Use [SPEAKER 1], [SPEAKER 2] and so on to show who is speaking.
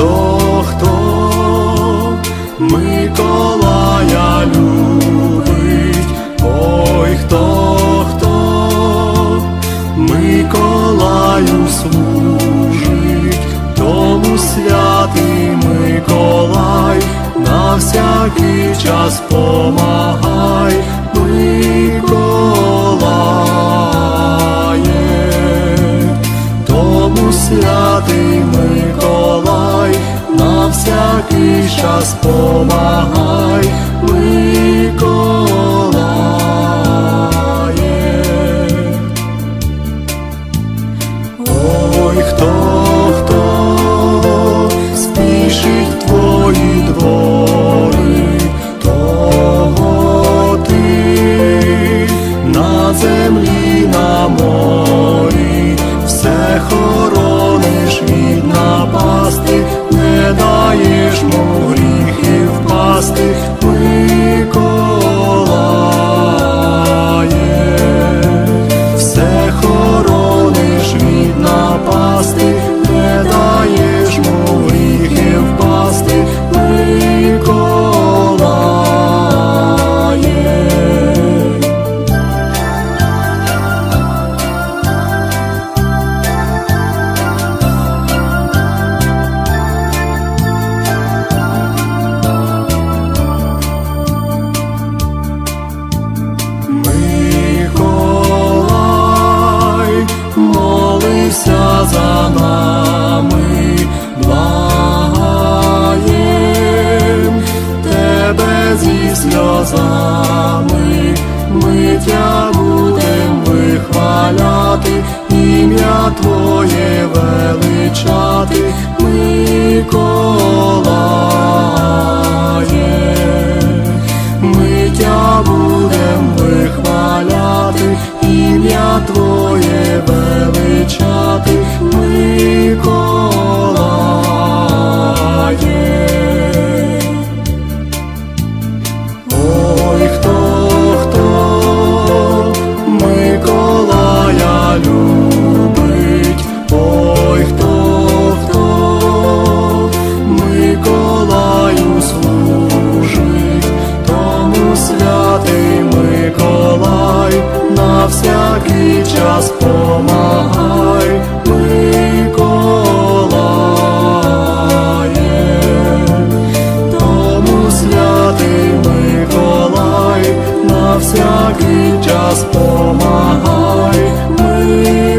[SPEAKER 1] хто, хто? Миколая любить, ой хто, хто? Миколаю служить, тому святий Миколай, на всякий час помагай. Миколає, тому святий всякий час помагай, Миколає. Ой, хто, хто спішить твої двори, того ти на землі, на морі, молився за нами, благаєм тебе зі сльозами, ми тя будем вихваляти, ім'я Твоє величати, Миколає. час помагай ми.